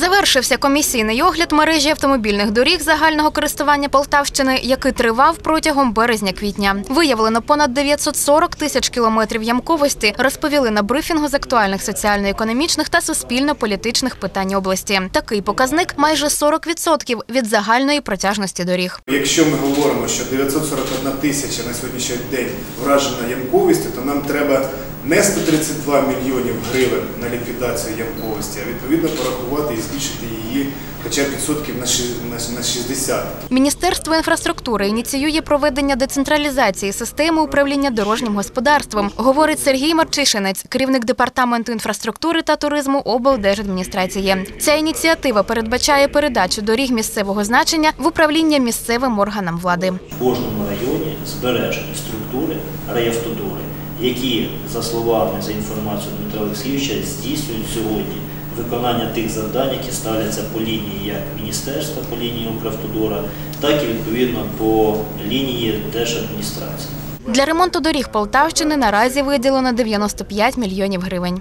the Завершився комісійний огляд мережі автомобільних доріг загального користування Полтавщини, який тривав протягом березня-квітня. Виявлено понад 940 тисяч кілометрів ямковості, розповіли на брифінгу з актуальних соціально-економічних та суспільно-політичних питань області. Такий показник майже 40% від загальної протяжності доріг. Якщо ми говоримо, що 941 тисяча на сьогоднішній день вражена ямковістю, то нам треба не 132 мільйонів гривень на ліквідацію ямковості, а відповідно порахувати і збільшити її хоча б відсотків на ши- на- на 60. Міністерство інфраструктури ініціює проведення децентралізації системи управління дорожнім господарством, говорить Сергій Марчишинець, керівник департаменту інфраструктури та туризму облдержадміністрації. Ця ініціатива передбачає передачу доріг місцевого значення в управління місцевим органам влади. В кожному районі збережені структури райавтодори, які, за словами, за інформацією Дмитра Олексійовича, здійснюють сьогодні виконання тих завдань, які ставляться по лінії як міністерства, по лінії Укравтодора, так і відповідно по лінії держадміністрації. Для ремонту доріг Полтавщини наразі виділено 95 мільйонів гривень.